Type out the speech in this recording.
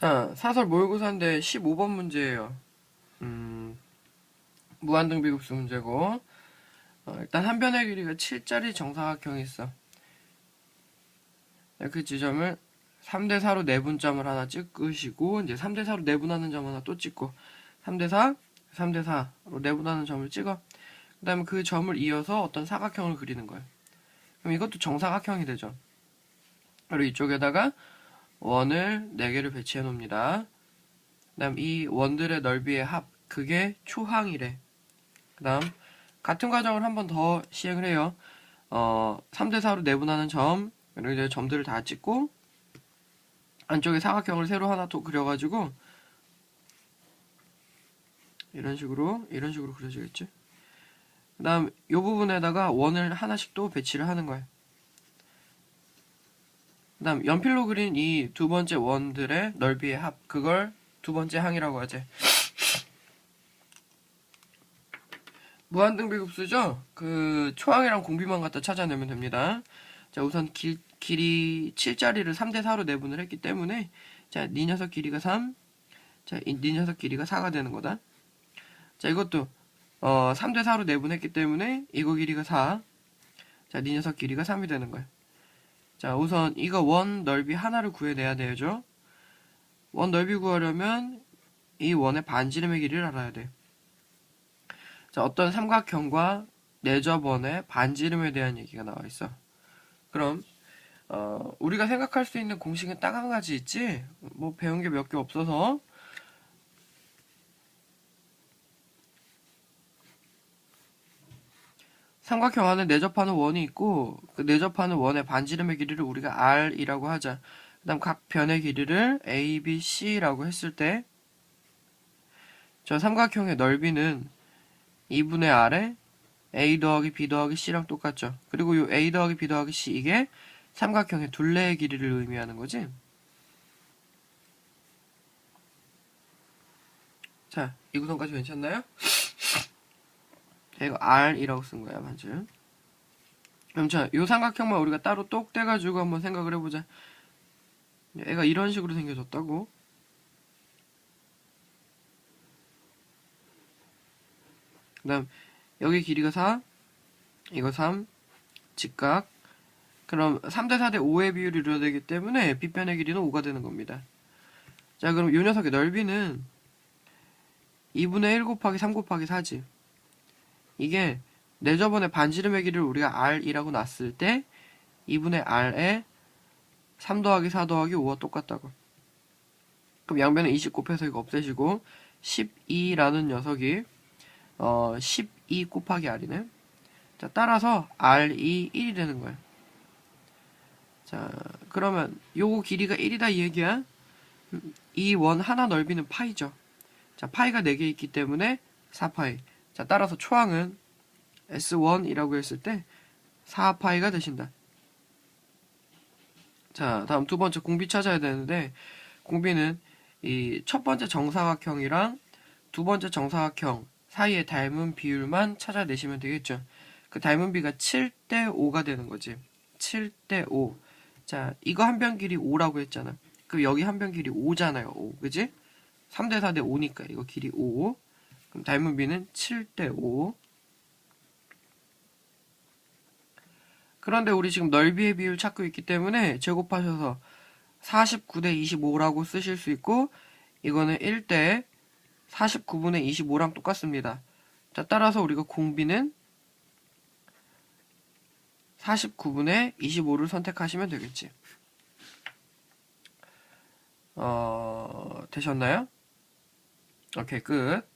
자, 사설 모의고사인데 15번 문제예요. 음, 무한등 비급수 문제고, 어, 일단 한 변의 길이가 7짜리 정사각형이 있어. 네, 그 지점을 3대4로 내분점을 하나 찍으시고, 이제 3대4로 내분하는 점 하나 또 찍고, 3대4, 3대4로 내분하는 점을 찍어. 그 다음에 그 점을 이어서 어떤 사각형을 그리는 거예요. 그럼 이것도 정사각형이 되죠. 그리고 이쪽에다가 원을 4개를 배치해 놓습니다. 그 다음 이 원들의 넓이의 합, 그게 초항이래. 그 다음 같은 과정을 한 번 더 시행을 해요. 어, 3대4로 내분하는 점, 그리고 이제 점들을 다 찍고 안쪽에 사각형을 새로 하나 또 그려가지고 이런 식으로 이런 식으로 그려지겠지. 그 다음 이 부분에다가 원을 하나씩 또 배치를 하는 거예요. 그 다음 연필로 그린 이 두 번째 원들의 넓이의 합 그걸 두 번째 항이라고 하지. 무한등비급수죠? 그 초항이랑 공비만 갖다 찾아내면 됩니다. 자 우선 길, 길이 7짜리를 3대4로 내분을 했기 때문에 자니 녀석 길이가 3 자, 이, 니 녀석 길이가 4가 되는 거다. 자 이것도 어 3대4로 내분했기 때문에 이거 길이가 4 자, 니 녀석 길이가 3이 되는 거야 자, 우선 이거 원 넓이 하나를 구해내야 되죠. 원 넓이 구하려면 이 원의 반지름의 길이를 알아야 돼. 자, 어떤 삼각형과 내접원의 반지름에 대한 얘기가 나와 있어. 그럼 어, 우리가 생각할 수 있는 공식은 딱 한 가지 있지. 뭐 배운 게 몇 개 없어서 삼각형 안에 내접하는 원이 있고 그 내접하는 원의 반지름의 길이를 우리가 r이라고 하자. 그다음 각 변의 길이를 a, b, c라고 했을 때 저 삼각형의 넓이는 2분의 r에 a 더하기 b 더하기 c랑 똑같죠. 그리고 이 a 더하기 b 더하기 c 이게 삼각형의 둘레의 길이를 의미하는 거지. 자, 이 구성까지 괜찮나요? 자, 이거 R이라고 쓴 거야, 반지. 그럼 자, 요 삼각형만 우리가 따로 똑 떼가지고 한번 생각을 해보자. 애가 이런 식으로 생겨졌다고. 그 다음, 여기 길이가 4, 이거 3, 직각. 그럼 3대 4대 5의 비율이 이루어야 되기 때문에 빗변의 길이는 5가 되는 겁니다. 자, 그럼 요 녀석의 넓이는 2분의 1 곱하기 3 곱하기 4지. 이게 내 저번에 반지름의 길이를 우리가 r이라고 놨을 때 2분의 r에 3 더하기 4 더하기 5와 똑같다고. 그럼 양변에 20 곱해서 이거 없애시고 12라는 녀석이 어, 12 곱하기 r이네. 자, 따라서 r이 1이 되는 거야. 자, 그러면 요거 길이가 1이다 이 얘기야. 이 원 하나 넓이는 파이죠. 자, 파이가 4개 있기 때문에 4파이. 자, 따라서 초항은 S1이라고 했을 때 4파이가 되신다. 자, 다음 두 번째 공비 찾아야 되는데 공비는 이 첫 번째 정사각형이랑 두 번째 정사각형 사이의 닮은 비율만 찾아내시면 되겠죠. 그 닮은 비가 7대 5가 되는 거지. 7대 5. 자, 이거 한 변 길이 5라고 했잖아. 그럼 여기 한 변 길이 5잖아요. 5. 그지? 3대 4대 5니까 이거 길이 5. 그럼 닮은 비는 7대 5. 그런데 우리 지금 넓이의 비율 찾고 있기 때문에 제곱하셔서 49대 25라고 쓰실 수 있고 이거는 1대 49분의 25랑 똑같습니다. 자, 따라서 우리가 공비는 49분의 25를 선택하시면 되겠지. 어, 되셨나요? 오케이, 끝.